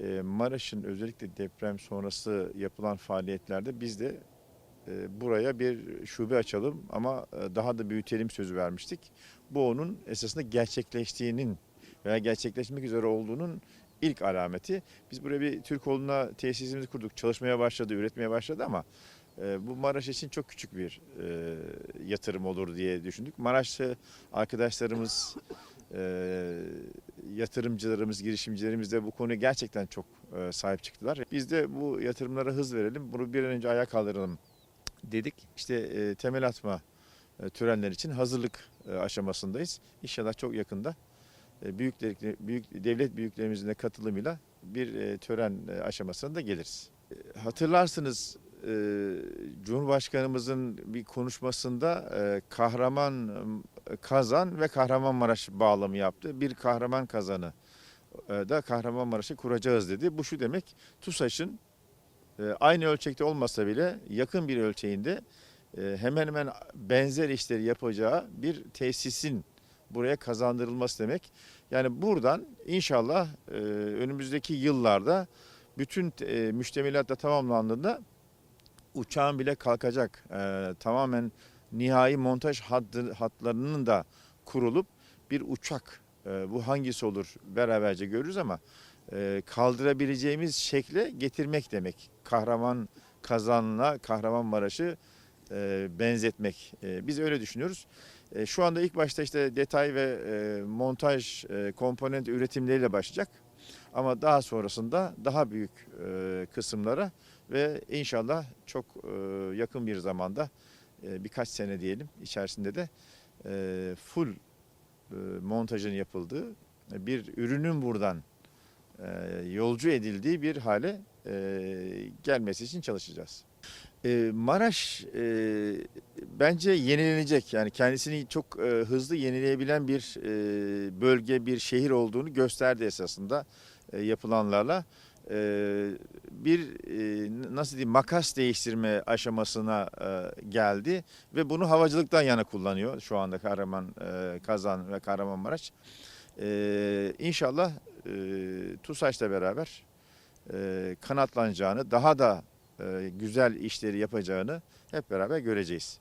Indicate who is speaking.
Speaker 1: e, Maraş'ın özellikle deprem sonrası yapılan faaliyetlerde biz de e, buraya bir şube açalım ama e, daha da büyütelim sözü vermiştik. Bu onun esasında gerçekleştiğinin veya gerçekleşmek üzere olduğunun ilk alameti. Biz buraya bir Türkoğlu'na tesisimizi kurduk. Çalışmaya başladı, üretmeye başladı ama e, bu Maraş için çok küçük bir yatırım olur diye düşündük. Maraşlı arkadaşlarımız, e, yatırımcılarımız, girişimcilerimiz de bu konuya gerçekten çok e, sahip çıktılar. Biz de bu yatırımlara hız verelim, bunu bir an önce ayağa kaldıralım dedik. İşte e, temel atma e, törenler için hazırlık e, aşamasındayız. İnşallah çok yakında e, büyükler, büyük devlet büyüklerimizin de katılımıyla bir e, tören e, aşamasına da geliriz. E, Hatırlarsınız e, Cumhurbaşkanımızın bir konuşmasında e, kahraman kazan ve Kahramanmaraş bağlamı yaptı. Bir kahraman kazanı e, da Kahramanmaraş'ı kuracağız dedi. Bu şu demek TUSAŞ'ın e, aynı ölçekte olmasa bile yakın bir ölçeğinde e, hemen hemen benzer işleri yapacağı bir tesisin buraya kazandırılması demek. Yani buradan inşallah önümüzdeki yıllarda bütün müştemilat da tamamlandığında uçağın bile kalkacak. Tamamen nihai montaj hattı, hatlarının da kurulup bir uçak e, bu hangisi olur beraberce görürüz ama e, kaldırabileceğimiz şekle getirmek demek. Kahraman kazanla Kahramanmaraş'ı e, benzetmek. E, biz öyle düşünüyoruz. E, şu anda ilk başta işte detay ve e, montaj e, komponent üretimleriyle başlayacak. Ama daha sonrasında daha büyük e, kısımlara ve inşallah çok e, yakın bir zamanda e, birkaç sene diyelim içerisinde de e, full e, montajın yapıldığı bir ürünün buradan yolcu edildiği bir hale gelmesi için çalışacağız. Maraş bence yenilenecek yani kendisini çok hızlı yenileyebilen bir bölge, bir şehir olduğunu gösterdi esasında yapılanlarla. Bir nasıl diyeyim makas değiştirme aşamasına e, geldi ve bunu havacılıktan yana kullanıyor şu anda Kahraman e, Kazan ve Kahramanmaraş. E, inşallah e, TUSAŞ'la beraber e, kanatlanacağını, daha da e, güzel işleri yapacağını hep beraber göreceğiz.